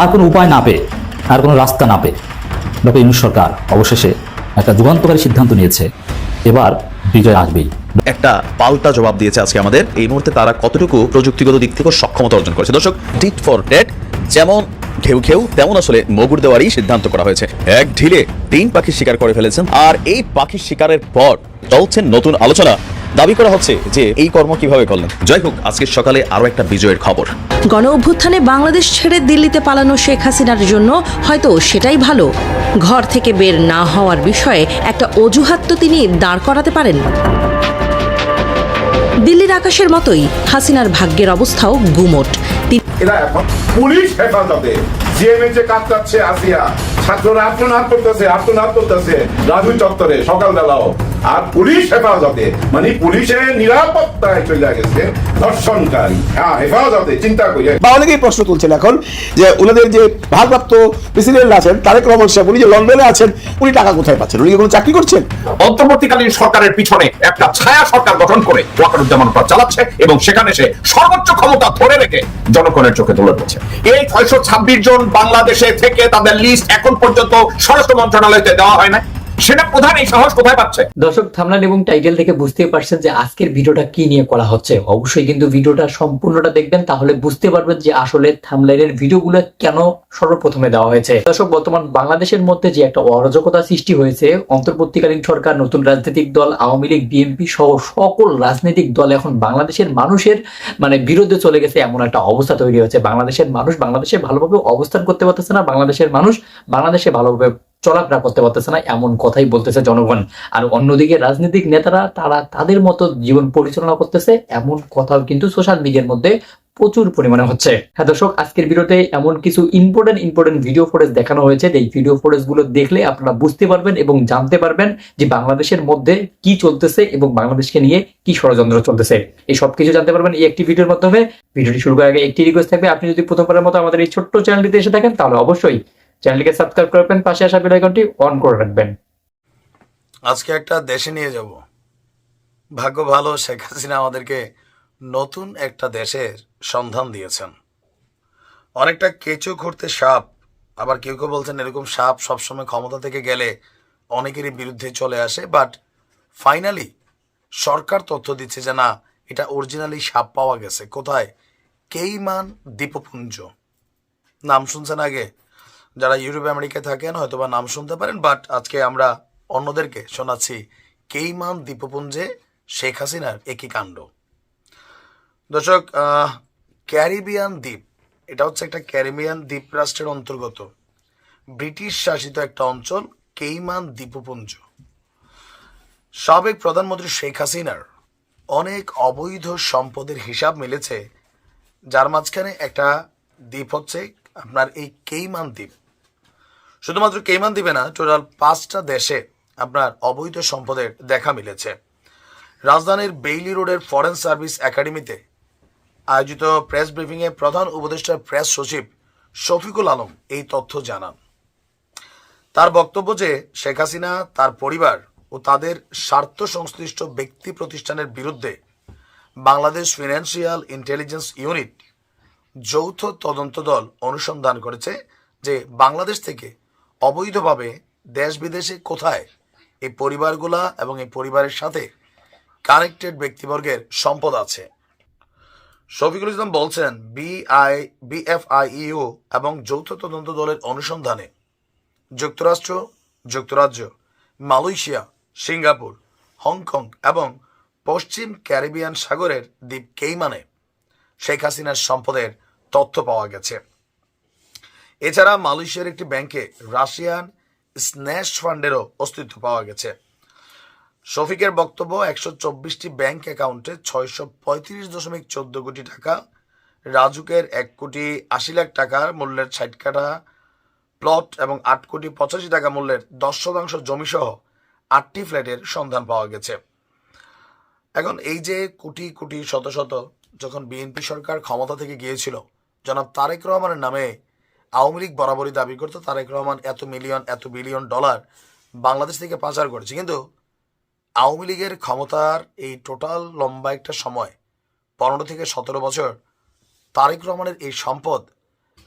আর কোনো উপায় না পেয়ে, আর কোনো রাস্তা না পেয়ে ডক্টর ইউনুস সরকার অবশেষে একটা যুগান্তকারী সিদ্ধান্ত নিয়েছে। এবার বিজয় আসবেই। একটা পাল্টা জবাব দিয়েছে আজকে আমাদের। এই মুহূর্তে তারা কতটুকু প্রযুক্তিগত দিক থেকে সক্ষমতা অর্জন করেছে? দর্শক, টিট ফর ডেট যেমন ঘেউ ঘেউ তেমন আসলে মগুর দেওয়ারই সিদ্ধান্ত করা হয়েছে। এক ঢিলে তিন পাখির শিকার করে ফেলেছেন, আর এই পাখির শিকারের পর চলছে নতুন আলোচনা। দাবি করা হচ্ছে যে এই কর্ম কীভাবে করলেন। যাই হোক আজকের সকালে আরও একটা বিজয়ের খবর। গণ অভ্যুত্থানে বাংলাদেশ ছেড়ে দিল্লিতে পালানো শেখ হাসিনার জন্য হয়তো সেটাই ভালো। ঘর থেকে বের না হওয়ার বিষয়ে একটা অজুহাত তো তিনি দাঁড় করাতে পারেন। দিল্লির আকাশের মতোই হাসিনার ভাগ্যের অবস্থাও গুমোট। পুলিশ হেফাজতে। জিএমএ যে কাজ করছে আসিয়া ছাত্ররা আত্মনাদ করতেছে আত্মনাদ করতেছে। রাজু চত্বরে সকালবেলাও। আর পুলিশ হেফাজতে মানে পুলিশের নিরাপত্তায় চলে গেছে ধর্ষণকারী। হ্যাঁ হেফাজতে চিন্তা করি। বা অনেকেই প্রশ্ন তুলছেন এখন যে ওনাদের যে ভারপ্রাপ্ত প্রেসিডেন্ট আছেন তারেক রহমান সাহেব উনি যে লন্ডনে আছেন উনি টাকা কোথায় পাচ্ছেন? উনি কোনো চাকরি করছেন? অন্তর্বর্তীকালীন সরকারের পিছনে একটা ছায়া সরকার গঠন করে ওয়াকারুজ্জামান চালাচ্ছে এবং সেখানে সে সর্বোচ্চ ক্ষমতা ধরে রেখে জনগণের চোখে তুলে ধরছে। এই ছয়শো ছাব্বিশ জন বাংলাদেশে থেকে তাদের লিস্ট এখন পর্যন্ত স্বরাষ্ট্র মন্ত্রণালয়তে দেওয়া হয় না সেটা প্রধান এই সাহস কোথায় পাচ্ছে? দর্শক, থামলান এবং টাইটেল থেকে বুঝতে পারছেন যে আজকের ভিডিওটা কি নিয়ে করা হচ্ছে। অবশ্যই কিন্তু ভিডিওটা সম্পূর্ণটা দেখবেন, তাহলে বুঝতে পারবেন যে আসলে থামলাইনের ভিডিওগুলো কেন সর্বপ্রথমে দেওয়া হয়েছে। দর্শক, বর্তমান বাংলাদেশের মধ্যে যে একটা অরাজকতা সৃষ্টি হয়েছে, অন্তর্বর্তীকালীন সরকার, নতুন রাজনৈতিক দল, আওয়ামী লীগ বিএনপি সহ সকল রাজনৈতিক দল এখন বাংলাদেশের মানুষের মানে বিরুদ্ধে চলে গেছে এমন একটা অবস্থা তৈরি হয়েছে। বাংলাদেশের মানুষ বাংলাদেশে ভালোভাবে অবস্থান করতে পারতেছে না, বাংলাদেশের মানুষ বাংলাদেশে ভালোভাবে চলাফেরা করতে পারতেছে না, এমন কথাই বলতেছে জনগণ। আর অন্যদিকে রাজনৈতিক নেতারা, তারা তাদের মতো জীবন পরিচালনা করতেছে, এমন কথাও কিন্তু সোশ্যাল মিডিয়ার মধ্যে প্রচুর পরিমাণে হচ্ছে। হ্যাঁ দর্শক, আজকের ভিডিওতে এমন কিছু ইম্পর্টেন্ট ইম্পর্টেন্ট ভিডিও ফুটেজ দেখানো হয়েছে। যে ভিডিও ফুটেজগুলো দেখলে আপনারা বুঝতে পারবেন এবং জানতে পারবেন যে বাংলাদেশের মধ্যে কি চলতেছে এবং বাংলাদেশকে নিয়ে কি ষড়যন্ত্র চলতেছে। এই সব কিছু জানতে পারবেন এই একটি ভিডিওর মাধ্যমে। ভিডিওটি শুরু করার আগে একটি রিকোয়েস্ট থাকবে, আপনি যদি প্রথমবারের মতো আমাদের এই ছোট্ট চ্যানেলটিতে এসে থাকেন, তাহলে অবশ্যই চ্যানেলটিকে সাবস্ক্রাইব করবেন পাশে আসা বেল আইকনটি অন করে রাখবেন। আজকে একটা দেশে নিয়ে যাব। ভাগ্য ভালো, শেখ হাসিনা আমাদেরকে নতুন একটা দেশের সন্ধান দিয়েছেন। অনেকটা কেঁচো ঘুরতে সাপ, আবার কেউ কেউ বলছেন এরকম সাপ সবসময় ক্ষমতা থেকে গেলে অনেকেরই বিরুদ্ধে চলে আসে বাট ফাইনালি সরকার তথ্য দিচ্ছে যে না, এটা অরিজিনালি সাপ পাওয়া গেছে। কোথায়? কেইমান দ্বীপপুঞ্জ। নাম শুনছেন আগে? যারা ইউরোপ, আমেরিকায় থাকেন হয়তো বা নাম শুনতে পারেন বাট আজকে আমরা অন্যদেরকে শোনাচ্ছি কেইমান দ্বীপপুঞ্জে শেখ হাসিনার একই কাণ্ড। দর্শক ক্যারিবিয়ান দ্বীপ, এটা হচ্ছে একটা ক্যারিবিয়ান দ্বীপ রাষ্ট্রের অন্তর্গত। ব্রিটিশ শাসিত একটা অঞ্চল, কেইমান দ্বীপপুঞ্জ। সাবেক প্রধানমন্ত্রী শেখ হাসিনার অনেক অবৈধ সম্পদের হিসাব মিলেছে, যার মাঝখানে একটা দ্বীপ হচ্ছে আপনার এই কেইমান দ্বীপ। শুধুমাত্র কেইমান দ্বীপে না, টোটাল পাঁচটা দেশে আপনার অবৈধ সম্পদের দেখা মিলেছে। রাজধানীর বেইলি রোডের ফরেন সার্ভিস একাডেমিতে আয়োজিত প্রেস ব্রিফিংয়ে প্রধান উপদেষ্টা প্রেস সচিব শফিকুল আলম এই তথ্য জানান। তার বক্তব্য যে শেখ হাসিনা, তার পরিবার ও তাদের স্বার্থ সংশ্লিষ্ট ব্যক্তি প্রতিষ্ঠানের বিরুদ্ধে বাংলাদেশ ফিনান্সিয়াল ইন্টেলিজেন্স ইউনিট যৌথ তদন্ত দল অনুসন্ধান করেছে যে বাংলাদেশ থেকে অবৈধভাবে দেশ বিদেশে কোথায় এই পরিবারগুলা এবং এই পরিবারের সাথে কানেক্টেড ব্যক্তিবর্গের সম্পদ আছে? শফিকুল ইসলাম বলছেন বিআই বিএফআইইউ এবং যৌথ তদন্ত দলের অনুসন্ধানে যুক্তরাষ্ট্র, যুক্তরাজ্য, মালয়েশিয়া, সিঙ্গাপুর, হংকং এবং পশ্চিম ক্যারিবিয়ান সাগরের দ্বীপ কেইমানে শেখ হাসিনার সম্পদের তথ্য পাওয়া গেছে। এছাড়া মালয়েশিয়ার একটি ব্যাংকে রাশিয়ান স্ন্যাশ ফান্ডেরও অস্তিত্ব পাওয়া গেছে। শফিকের বক্তব্য, একশো চব্বিশটি ব্যাংক অ্যাকাউন্টে ছয়শো পঁয়ত্রিশ দশমিক চোদ্দ কোটি টাকা, রাজুকের এক কোটি আশি লাখ টাকার মূল্যের ষাট কাঠা প্লট এবং আট কোটি পঁচাশি টাকা মূল্যের দশ শতাংশ জমিসহ আটটি ফ্ল্যাটের সন্ধান পাওয়া গেছে। এখন এই যে কোটি কোটি শত শত, যখন বিএনপি সরকার ক্ষমতা থেকে গিয়েছিল, জনাব তারেক রহমানের নামে আওয়ামী লীগ বরাবরই দাবি করতো, তারেক রহমান এত মিলিয়ন এত বিলিয়ন ডলার বাংলাদেশ থেকে পাচার করেছে। কিন্তু আওয়ামী লীগের ক্ষমতার এই টোটাল লম্বা একটা সময়, পনেরো থেকে সতেরো বছর, তারেক রহমানের এই সম্পদ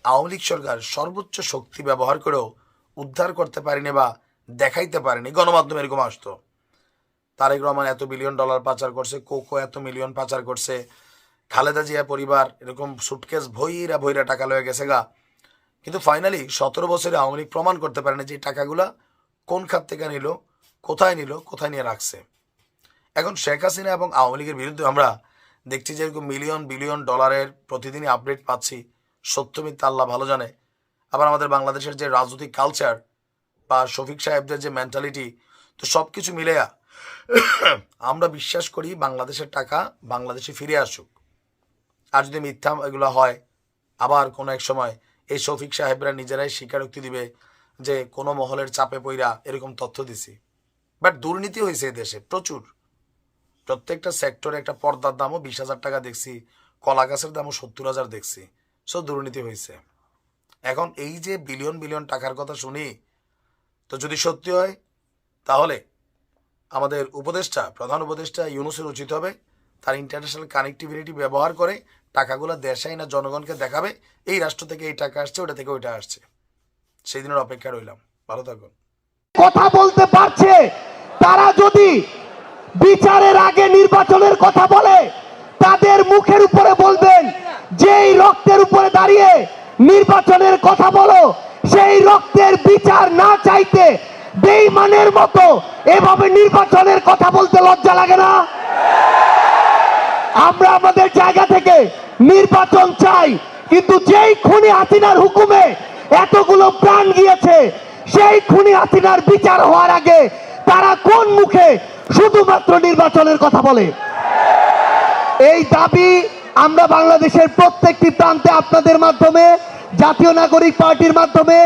আওয়ামী লীগ সরকার সর্বোচ্চ শক্তি ব্যবহার করেও উদ্ধার করতে পারেনি বা দেখাইতে পারেনি। গণমাধ্যমে এরকম আসতো। তারেক রহমান এত বিলিয়ন ডলার পাচার করছে, কোকো এত মিলিয়ন পাচার করছে, খালেদা জিয়া পরিবার এরকম সুটকেস ভইরা ভইরা টাকা লয়ে গেছে গা। কিন্তু ফাইনালি সতেরো বছরে আওয়ামী লীগ প্রমাণ করতে পারে না যে টাকাগুলা কোন খাত থেকে নিল, কোথায় নিল, কোথায় নিয়ে রাখছে। এখন শেখ হাসিনা এবং আওয়ামী লীগের বিরুদ্ধে আমরা দেখছি যে এরকম মিলিয়ন বিলিয়ন ডলারের প্রতিদিনই আপডেট পাচ্ছি। সত্য মিথ্যা আল্লাহ ভালো জানে। আবার আমাদের বাংলাদেশের যে রাজনৈতিক কালচার বা শফিক সাহেবদের যে মেন্টালিটি তো সব কিছু মিলেয়া আমরা বিশ্বাস করি বাংলাদেশের টাকা বাংলাদেশে ফিরে আসুক। আর যদি মিথ্যা এগুলো হয়, আবার কোনো এক সময় এই শফিক সাহেবরা নিজেরাই স্বীকারোক্তি দিবে যে কোনো মহলের চাপে পইরা এরকম তথ্য দিছি। বাট দুর্নীতি হয়েছে দেশে, প্রচুর। প্রত্যেকটা সেক্টরে একটা পর্দার দামও বিশ হাজার টাকা দেখছি, কলা গাছের দামও সত্তর হাজার দেখছি। সব দুর্নীতি হয়েছে এখন এই যে বিলিয়ন বিলিয়ন টাকার কথা শুনি, তো যদি সত্যি হয়, তাহলে আমাদের উপদেষ্টা, প্রধান উপদেষ্টা ইউনুসের উচিত হবে তার ইন্টারন্যাশনাল কানেক্টিভিটি ব্যবহার করে টাকাগুলো দেশাই না, জনগণকে দেখাবে, এই রাষ্ট্র থেকে এই টাকা আসছে, ওটা থেকে ওইটা আসছে। সেই দিনের অপেক্ষা রইলাম। ভালো থাকুন। কথা বলতে পারছে, তারা যদি বিচারের আগে নির্বাচনের কথা বলে, তাদের মুখের উপরে বলবেন, যেই রক্তের উপরে দাঁড়িয়ে নির্বাচনের কথা বলো, সেই রক্তের বিচার না চাইতে বেইমানের মতো এভাবে নির্বাচনের কথা বলতে লজ্জা লাগে না। আমরা আমাদের জায়গা থেকে নির্বাচন চাই, কিন্তু যেই খুনি হাসিনার হুকুমে এতগুলো প্রাণ গিয়েছে, সেই খুনি হাসিনার বিচার হওয়ার আগে তারা কোন মুখে শুধুমাত্র নির্বাচনের কথা বলে? এই দাবি আমরা বাংলাদেশের প্রত্যেকটি প্রান্তে আপনাদের মাধ্যমে, জাতীয় নাগরিক পার্টির মাধ্যমে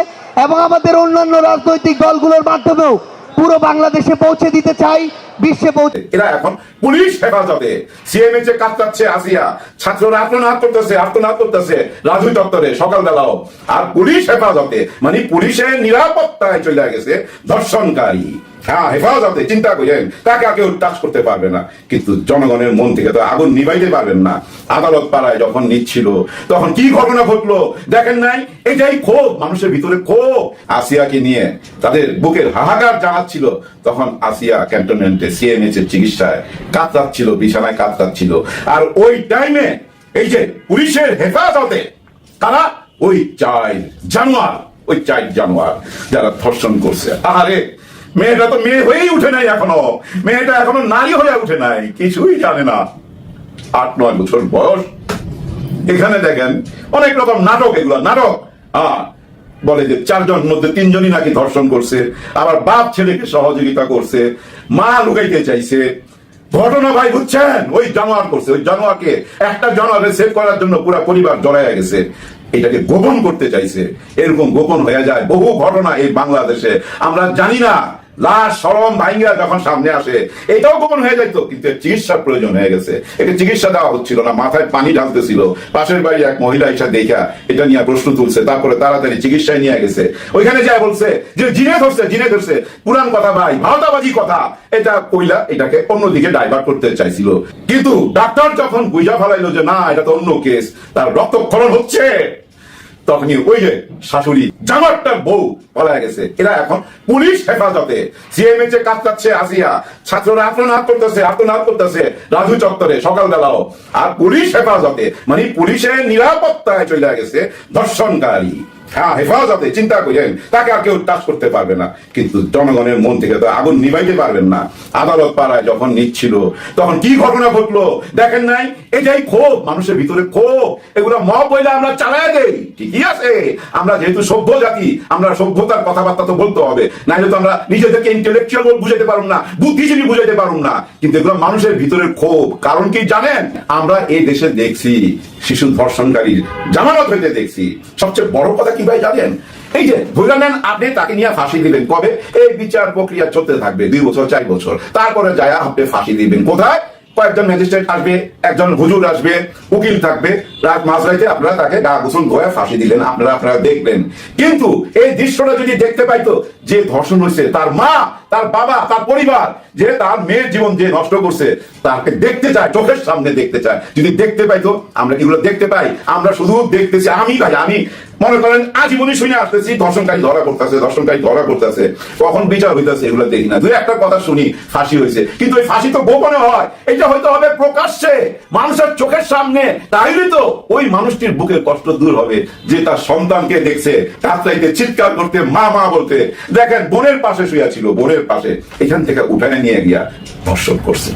এবং আমাদের অন্যান্য রাজনৈতিক দলগুলোর মাধ্যমেও পুরো বাংলাদেশে পৌঁছে দিতে চাই। বিশ্বে পৌঁছে এরা এখন পুলিশ হেফাজতে। সিএমএ যে কাটতাচ্ছে আসিয়া, ছাত্ররা আত্মনাদ করতেছে আত্মনাদ করতেছে রাজু চত্বরে সকালবেলাও। আর পুলিশ হেফাজতে মানে পুলিশের নিরাপত্তায় চলে গেছে ধর্ষণকারী হ্যাঁ হেফাজতে চিন্তা করেন। তাকে কেউ টাচ করতে পারবে না। কিন্তু জনগণের মন থেকে তো আগুন পারবেন না। আদালত পাড়ায় যখন নিচ্ছিল, তখন কি ঘটনা ঘটলো? দেখেন নাই? এটাই ক্ষোভ, মানুষের ভিতরে ক্ষোভ। আসিয়াকে নিয়ে তাদের বুকের হাহাকার জানাচ্ছিল। তখন আসিয়া ক্যান্টনমেন্টে সিএমএস এর চিকিৎসায় কাতরাচ্ছিল, বিছানায় কাতরাচ্ছিল। আর ওই টাইমে এই যে পুলিশের হেফাজতে তারা ওই চাই জানোয়ার, ওই চাই জানোয়ার যারা ধর্ষণ করছে। আরে মেয়েটা তো মেয়ে হয়েই উঠে নাই এখনও। মেয়েটা এখনও নারী হয়ে উঠে নাই, কিছুই জানে না। আট, নয় বছর বয়স। এখানে দেখেন, অনেক রকম নাটক এগুলো, নাটক। হ্যাঁ বলে যে চারজন মধ্যে তিনজনই নাকি ধর্ষণ করছে, আবার বাপ ছেলেকে সহযোগিতা করছে, মা লুকাইতে চাইছে। ঘটনা ভাই বুঝছেন? ওই জানোয়ার করছে, ওই জানোয়ারকে একটা জানোয়ারে সেভ করার জন্য পুরো পরিবার জড়াইয়া গেছে। এটাকে গোপন করতে চাইছে। এরকম গোপন হয়ে যায় বহু ঘটনা এই বাংলাদেশে। আমরা জানি না লাশ সরম যখন সামনে আসে, এটাও গোপন হয়ে কিন্তু চিকিৎসার প্রয়োজন হয়ে গেছে। একে চিকিৎসা দেওয়া হচ্ছিল না, মাথায় পানি ঢালতেছিল। পাশের এক মহিলা দেখা, এটা নিয়ে প্রশ্ন তুলছে, তারপরে তাড়াতাড়ি চিকিৎসায় নিয়ে গেছে। ওইখানে যা বলছে, যে জিনে ধরছে জিনে ধরছে, পুরান কথা ভাই, ভাওতাবাজি কথা। এটা কইলা এটাকে অন্যদিকে ডাইভার্ট করতে চাইছিল। কিন্তু ডাক্তার যখন বুঝা ফেলাইলো যে না, এটা তো অন্য কেস তার রক্তক্ষরণ হচ্ছে। তখনই ওই যে শাশুড়ি জামারটার বউ পালায় গেছে। এরা এখন পুলিশ হেফাজতে। সিএমএ যে কাটতাচ্ছে আসিয়া। ছাত্ররা আত্মনাদ করতেছে আত্মনাদ করতেছে। রাজু চত্বরে সকালবেলাও। আর পুলিশ হেফাজতে। মানে পুলিশের নিরাপত্তায় চলে গেছে ধর্ষণকারী হ্যাঁ হেফাজতে, চিন্তা করেন। তাকে আর কেউ টাচ করতে পারবে না। কিন্তু জনগণের মন থেকে তো আগুন নিভাইতে পারবেন না। আদালত পাড়ায় যখন নিচ্ছিল, তখন কি ঘটনা ঘটলো দেখেন নাই? এটাই ক্ষোভ, মানুষের ভিতরে ক্ষোভ। এগুলো মব বইলে আমরা চালাই দেই। ঠিকই আছে। আমরা যেহেতু সভ্য জাতি, আমরা সভ্যতার কথাবার্তা তো বলতে হবে। নাইলে তো আমরা নিজেদেরকে ইন্টেলেকচুয়াল বুঝাইতে পারুম না, বুদ্ধিজীবী বুঝাইতে পারুন না। কিন্তু এগুলো মানুষের ভিতরের ক্ষোভ। কারণ কি জানেন? আমরা এই দেশে দেখছি শিশু ধর্ষণকারী জামানত হইতে দেখছি। সবচেয়ে বড় কথা কি ভাই জানেন? এই যে ধরে নেন আপনি তাকে নিয়ে ফাঁসি দিবেন কবে? এই বিচার প্রক্রিয়া চলতে থাকবে দুই বছর, চার বছর। তারপরে যায় আপনি ফাঁসি দিবেন। কোথায়? কয়েকজন ম্যাজিস্ট্রেট আসবে, একজন হুজুর আসবে, উকিল থাকবে। রাত মাঝরাইতে আপনারা তাকে গা গোসল ধোয়া ফাঁসি দিলেন, আপনারা আপনারা দেখবেন কিন্তু এই দৃশ্যটা যদি দেখতে পাইতো যে ধর্ষণ হয়েছে, তার মা, তার বাবা, তার পরিবার, যে তার মেয়ের জীবন যে নষ্ট করছে, তাকে দেখতে চায়, চোখের সামনে দেখতে চায়। যদি দেখতে পাইতো আমরা এগুলো দেখতে পাই। আমরা শুধু দেখতেছি, আমি ভাই, আমি মনে করেন আজীবনই শুনে আসতেছি, ধর্ষণকারী ধরা করতেছে ধর্ষণকারী ধরা করতেছে কখন বিচার হইতেছে, এগুলো দেখি না। দুই একটা কথা শুনি, ফাঁসি হয়েছে। কিন্তু ওই ফাঁসি তো গোপনে হয়, এটা হয়তো হবে প্রকাশ্যে। মানুষের চোখের সামনে তাইলে তো ওই মানুষটির বুকের কষ্ট দূর হবে, যে তার সন্তানকে দেখছে কাতরাইতে চিৎকার করতে, মা মা বলতে দেখেন, বোনের পাশে শুয়ে ছিল বোনের পাশে। এখান থেকে উঠানে নিয়ে গিয়া ধর্ষণ করছে।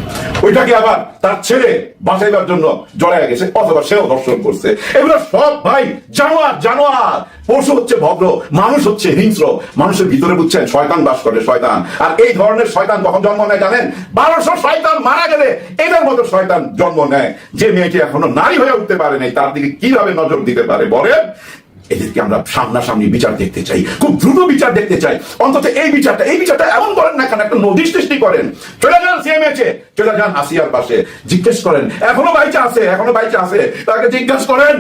ওইটাকে আবার তার ছেলে বাঁচাইবার জন্য জড়ায় গেছে, অথবা সেও ধর্ষণ করছে? এগুলো সব ভাই জানোয়ার জানোয়ার। পশু হচ্ছে ভদ্র, মানুষ হচ্ছে হিংস্র। মানুষের ভিতরে বুঝছেন, শয়তান বাস করে, শয়তান। আর এই ধরনের শয়তান কখন জন্ম নেয় জানেন? বারোশো শয়তান মারা গেলে এটার মতো শয়তান জন্ম নেয়। যে মেয়েটি এখনও নারী হয়ে উঠতে পারে নাই, তার দিকে কীভাবে নজর দিতে পারে? বলেন এদেরকে আমরা সামনাসামনি বিচার দেখতে চাই। খুব দ্রুত বিচার দেখতে চাই। অন্তত এই বিচারটা এই বিচারটা এমন করেন না কেন, একটা নদী সৃষ্টি করেন। চলে যান সিএমএচে চলে যান আসিয়ার পাশে। জিজ্ঞেস করেন, এখনও বাইচে আছে? এখনও বাইচে আছে? তাকে জিজ্ঞেস করেন,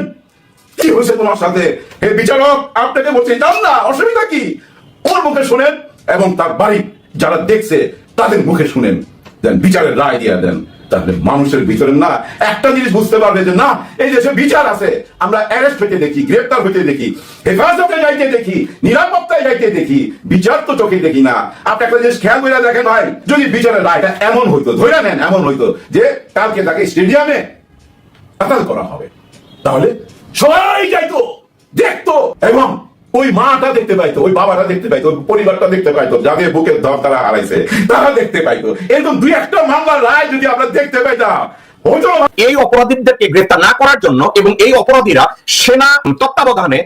কি হয়েছে তোমার সাথে? হে বিচারক, আপনাকে বলছি, যান না, অসুবিধা কি? ওর মুখে শুনেন এবং তার বাড়ি যারা দেখছে, তাদের মুখে শুনেন। দেন বিচারের রায় দিয়ে দেন। তাহলে মানুষের ভিতরে না, একটা জিনিস বুঝতে পারবে যে না, এই দেশে বিচার আছে। আমরা অ্যারেস্ট হইতে দেখি, গ্রেপ্তার হইতে দেখি হেফাজতে যাইতে দেখি নিরাপত্তায় যাইতে দেখি, বিচার তো চোখে দেখি না। আপনি একটা জিনিস খেয়াল করে দেখেন ভাই, যদি বিচারের রায়টা এমন হইতো ধরে নেন, এমন হইতো, যে কালকে তাকে স্টেডিয়ামে কাতাল করা হবে। তাহলে সবাই যাইতো, দেখতো, এবং ওই মাটা দেখতে পাইতো, ওই বাবাটা দেখতে পাইতো, ওই পরিবারটা দেখতে পাইতো, যাদের বুকের ধর তারা হারাইছে, তারা দেখতে পাইতো। এরকম দুই একটা মামলার রায় যদি আমরা দেখতে পাইতাম এই অপরাধীদেরকে গ্রেফতার না করার জন্য এবং এই অপরাধীরা সেনা তত্ত্বাবধানে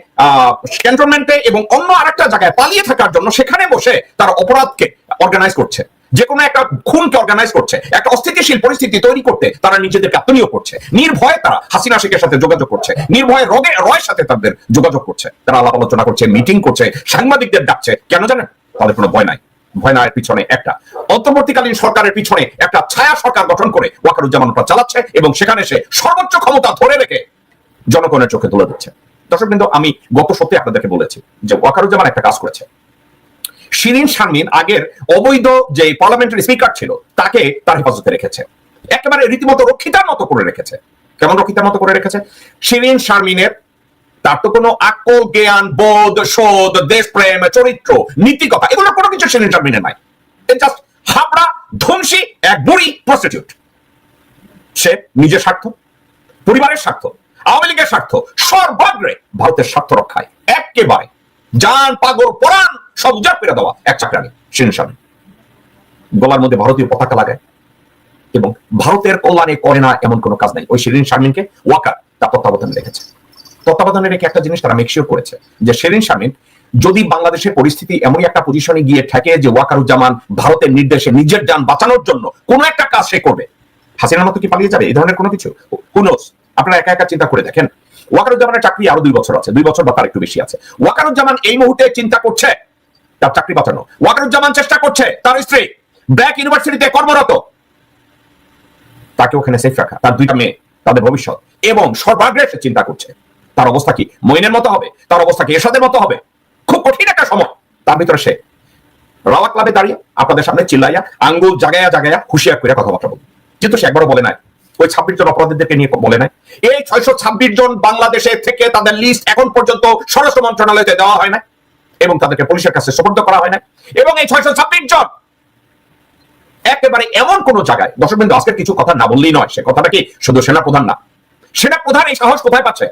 ক্যান্টনমেন্টে এবং অন্য আরেকটা জায়গায় পালিয়ে থাকার জন্য সেখানে বসে তারা অপরাধকে অর্গানাইজ করছে। যে কোনো একটা খুনকে অর্গানাইজ করছে, একটা অস্থিতিশীল পরিস্থিতি তৈরি করতে তারা নিজেদেরকে আত্মনিয়োগ করছে। নির্ভয়ে তারা হাসিনা শেখের সাথে যোগাযোগ করছে, নির্ভয়ে রগে, রয়ের সাথে তাদের যোগাযোগ করছে। তারা আলাপ আলোচনা করছে মিটিং করছে, সাংবাদিকদের ডাকছে। কেন জানেন? তাদের কোনো ভয় নাই। ভয় পিছনে একটা। অন্তর্বর্তীকালীন সরকারের পিছনে একটা ছায়া সরকার গঠন করে ওয়াকারুজ্জামান উপর চালাচ্ছে এবং সেখানে সে সর্বোচ্চ ক্ষমতা ধরে রেখে জনগণের চোখে তুলে দিচ্ছে। দর্শক কিন্তু আমি গত সপ্তাহে আপনাদেরকে বলেছি যে ওয়াকারুজ্জামান একটা কাজ করেছে। শিরিন শারমিন আগের অবৈধ যে পার্লামেন্টের স্পিকার ছিল, তাকে তার হেফাজতে রেখেছে। একেবারে রীতিমতো রক্ষিতার মতো করে রেখেছে। কেমন রক্ষিতার মতো করে রেখেছে? শিরিন শারমিনের তার তো কোনো আকল জ্ঞান, বোধ, শোধ, দেশপ্রেম, চরিত্র, নীতিকথা এগুলো কোনো কিছু শিরিন শারমিনের নাই। জাস্ট হাবড়া ধ্বংসী এক বুড়ি প্রস্টিটিউট সে নিজের স্বার্থ, পরিবারের স্বার্থ, আওয়ামী লীগের স্বার্থ, সর্বাগ্রে ভারতের স্বার্থ রক্ষায়। একেবারে জান, পাগল, পরাণ সব উজাড় করে দেওয়া এক চাকরানি শিরিন শারমিন গলার মধ্যে ভারতীয় পতাকা লাগায় এবং ভারতের কল্যাণে করে না এমন কোনো কাজ নাই। ওই শিরিন শারমিনকে ওয়াকার, তার তত্ত্বাবধানে রেখেছে। তত্ত্বাবধানে রেখে একটা জিনিস তারা মেকশিওর করেছে, যে শেরিন শারমিন যদি বাংলাদেশের পরিস্থিতি এমনই একটা পজিশনে গিয়ে ঠেকে যে ওয়াকারুজ্জামান ভারতের নির্দেশে নিজের যান বাঁচানোর জন্য কোনো একটা কাজ সে করবে, হাসিনার মতো কি পালিয়ে যাবে? এই ধরনের কোনো কিছু? হুনোস আপনারা একা একা চিন্তা করে দেখেন। ওয়াকারুজ্জামানের চাকরি আরও দুই বছর আছে, দুই বছর বা তার একটু বেশি আছে। ওয়াকারুজ্জামান এই মুহূর্তে চিন্তা করছে তার চাকরি বাঁচানো। ওয়াকারুজ্জামান চেষ্টা করছে তার স্ত্রী। ব্র্যাক ইউনিভার্সিটিতে কর্মরত। তাকে ওখানে সেফ রাখা, তার দুইটা মেয়ে, তাদের ভবিষ্যৎ। এবং সর্বাগ্রে সে চিন্তা করছে, তার অবস্থা কি? মইনের মতো হবে? তার অবস্থা কি এরশাদের মতো হবে? খুব কঠিন একটা সময়। তার ভিতরে সে রাওয়া ক্লাবে দাঁড়িয়ে আপনাদের সামনে চিল্লাইয়া, আঙ্গুল জাগাইয়া জাগাইয়া হুশিয়ার করে কথাবার্তা বলবে। কিন্তু সে একবারও বলে নাই। ওই ছাব্বিশ জন অপরাধীদেরকে নিয়ে বলে নাই। এই ছয়শো ছাব্বিশ জন বাংলাদেশে থেকে তাদের লিস্ট এখন পর্যন্ত স্বরাষ্ট্র মন্ত্রণালয়তে দেওয়া হয় না এবং তাদেরকে পুলিশের কাছে সুপর্দ করা হয় না এবং এই ছয়শো ছাব্বিশ জন একেবারে এমন কোন জায়গায়, দর্শক বিন্দু, আজকের কিছু কথা না বললেই নয়, সে কথাটা কি শুধু সেনা প্রধান না? সেনা প্রধান এই সাহস কোথায় পাচ্ছে?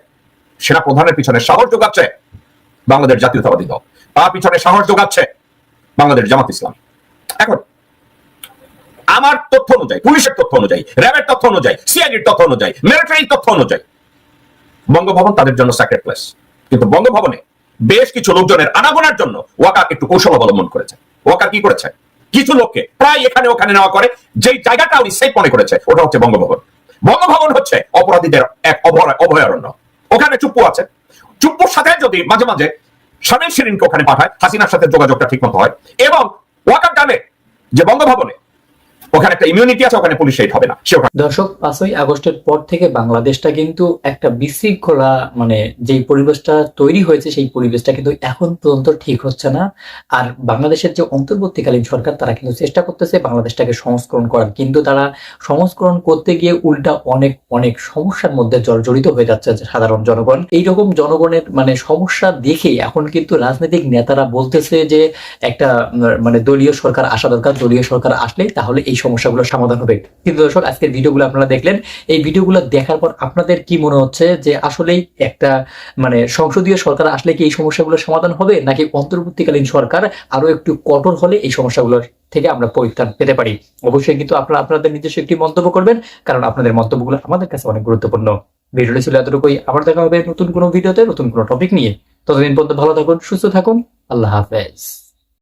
সেনা প্রধানের পিছনে সাহস যোগাচ্ছে বাংলাদেশ জাতীয়তাবাদী দল। তার পিছনে সাহস যোগাচ্ছে বাংলাদেশ জামাত ইসলাম। এখন, আমার তথ্য অনুযায়ী, পুলিশের তথ্য অনুযায়ী, র্যাবের তথ্য অনুযায়ী, সিআইডির তথ্য অনুযায়ী মিলিটারির তথ্য অনুযায়ী, বঙ্গভবন তাদের জন্য স্যাক্রেট প্লেস কিন্তু বঙ্গভবনে বেশ কিছু লোকজনের আনাগোনার জন্য ওয়াকার একটু কৌশল অবলম্বন করেছে। ওয়াকার কি করেছে? কিছু লোককে প্রায় এখানে ওখানে নেওয়া করে, যেই জায়গাটা উনি সেফ মনে করেছে, ওটা হচ্ছে বঙ্গভবন। বঙ্গভবন হচ্ছে অপরাধীদের এক অভয়- অভয়ারণ্য। ওখানে চুপ্পু আছে। চুপ্পুর সাথে যদি মাঝে মাঝে স্বামী শিরিনকে ওখানে পাঠায়, হাসিনার সাথে যোগাযোগটা ঠিক মতো হয়। এবং ওয়াকার জানে যে বঙ্গভবনে ওখানে একটা ইমিউনিটি আছে, ওখানে পুলিশ হবে না। দর্শক, পাঁচই আগস্টের পর থেকে বাংলাদেশটা কিন্তু একটা বিশৃঙ্খলা মানে পরিবেশটা তৈরি হয়েছে, সেই পরিবেশটা কিন্তু এখন পর্যন্ত ঠিক হচ্ছে না। আর বাংলাদেশের যে অন্তর্বর্তীকালীন সরকার, তারা কিন্তু চেষ্টা করতেছে বাংলাদেশটাকে সংস্করণ করার। কিন্তু তারা সংস্করণ করতে গিয়ে উল্টা অনেক অনেক সমস্যার মধ্যে জর্জরিত হয়ে যাচ্ছে সাধারণ জনগণ। এইরকম জনগণের মানে সমস্যা দেখে এখন কিন্তু রাজনৈতিক নেতারা বলতেছে যে, একটা মানে দলীয় সরকার আসা দরকার, দলীয় সরকার আসলেই তাহলে এই সমস্যাগুলো সমাধান হবে। কিন্তু দর্শক, আজকের ভিডিওগুলো আপনারা দেখলেন। এই ভিডিওগুলো দেখার পর আপনাদের কি মনে হচ্ছে যে আসলেই একটা মানে সংসদীয় সরকার আসলে কি এই সমস্যাগুলোর সমাধান হবে, নাকি অন্তর্বর্তীকালীন সরকার আরও একটু কঠোর হলে এই সমস্যাগুলোর থেকে আমরা পরিত্রাণ পেতে পারি? অবশ্যই কিন্তু আপনারা আপনাদের নিজস্ব একটি মন্তব্য করবেন, কারণ আপনাদের মন্তব্যগুলো আমাদের কাছে অনেক গুরুত্বপূর্ণ। ভিডিওটি ছিল এতটুকুই। আবার দেখা হবে নতুন কোনো ভিডিওতে, নতুন কোনো টপিক নিয়ে। ততদিন পর্যন্ত ভালো থাকুন, সুস্থ থাকুন। আল্লাহ হাফেজ।